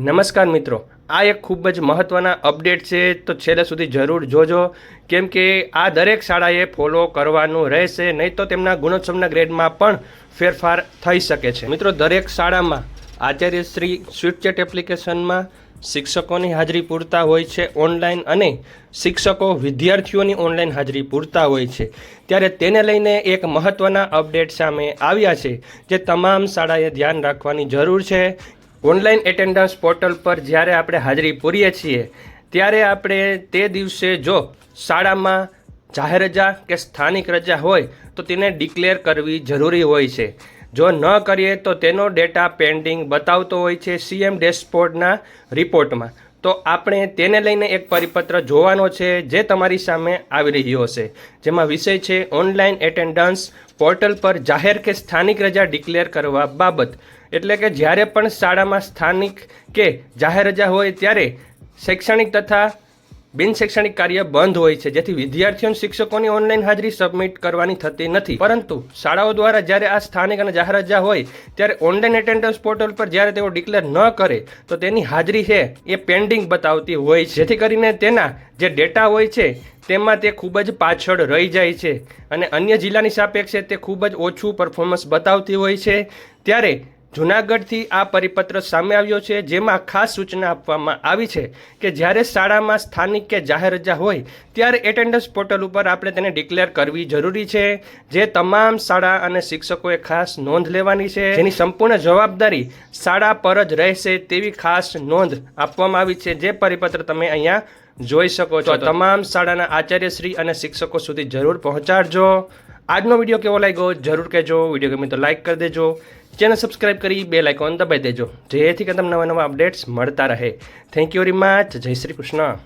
નમસ્કાર મિત્રો, આ એક ખૂબ જ મહત્ત્વના અપડેટ છે, તો છેલ્લે સુધી જરૂર જોજો, કેમ કે આ દરેક શાળાએ ફોલો કરવાનું રહેશે, નહીં તો તેમના ગુણોત્સવના ગ્રેડમાં પણ ફેરફાર થઈ શકે છે. મિત્રો, દરેક શાળામાં આચાર્ય શ્રી સ્વીટચેટ એપ્લિકેશનમાં શિક્ષકોની હાજરી પૂરતા હોય છે ઓનલાઈન અને શિક્ષકો વિદ્યાર્થીઓની ઓનલાઈન હાજરી પૂરતા હોય છે. ત્યારે તેને લઈને એક મહત્ત્વના અપડેટ સામે આવ્યા છે, જે તમામ શાળાએ ધ્યાન રાખવાની જરૂર છે ઓનલાઈન એટેન્ડન્સ પોર્ટલ પર જ્યારે આપણે હાજરી પૂરીએ છીએ, ત્યારે આપણે તે દિવસે જો શાળામાં જાહેર રજા કે સ્થાનિક રજા હોય, તો તેને ડિક્લેર કરવી જરૂરી હોય છે. જો ન કરીએ તો તેનો ડેટા પેન્ડિંગ બતાવતો હોય છે સીએમ ડેશબોર્ડના રિપોર્ટમાં. તો આપણે તેને લઈને એક પરિપત્ર જોવાનો છે, જે તમારી સામે આવી રહ્યો હશે. જેમાં વિષય છે ઓનલાઈન એટેન્ડન્સ પોર્ટલ પર જાહેર કે સ્થાનિક રજા ડિક્લેર કરવા બાબત. એટલે કે જ્યારે પણ શાળામાં સ્થાનિક કે જાહેર રજા હોય ત્યારે શૈક્ષણિક તથા બિન શૈક્ષણિક કાર્ય બંધ હોય છે, જેથી વિદ્યાર્થીઓ શિક્ષકોની ઓનલાઈન હાજરી સબમિટ કરવાની થતી નથી. પરંતુ શાળાઓ દ્વારા જ્યારે આ સ્થાનિક અને જાહેર રજા હોય, ત્યારે ઓનલાઈન એટેન્ડન્સ પોર્ટલ પર જ્યારે તેઓ ડિક્લેર ન કરે, તો તેની હાજરી છે, એ પેન્ડિંગ બતાવતી હોય છે. જેથી કરીને તેના જે ડેટા હોય છે, તેમાં તે ખૂબ જ પાછળ રહી જાય છે અને અન્ય જિલ્લાની સાપેક્ષે તે ખૂબ જ ઓછું પરફોર્મન્સ બતાવતી હોય છે. ત્યારે જૂનાગઢથી આ પરિપત્ર સામે આવ્યો છે જેમાં ખાસ સૂચના આપવામાં આવી છે કે જ્યારે શાળામાં સ્થાનિક કે જાહેર રજા હોય ત્યારે એટેન્ડન્સ પોર્ટલ ઉપર આપણે તેને ડિક્લેર કરવી જરૂરી છે. જે તમામ શાળા અને શિક્ષકોએ ખાસ નોંધ લેવાની છે. જેની સંપૂર્ણ જવાબદારી શાળા પર જ રહેશે તેવી ખાસ નોંધ આપવામાં આવી છે. જે પરિપત્ર તમે અહીંયા જોઈ શકો છો. તમામ શાળાના આચાર્યશ્રી અને શિક્ષકો સુધી જરૂર પહોંચાડજો. આજનો વીડિયો કેવો લાગ્યો જરૂર કહેજો. વીડિયો ગમે તો લાઇક કરી દેજો. ચેનલ સબસ્ક્રાઇબ કરી બે લાઇકોન દબાઈ દેજો. જેથી કે તમને નવા નવા અપડેટ્સ મળતા રહે. થેન્ક યુ વેરી મચ જય શ્રી કૃષ્ણ.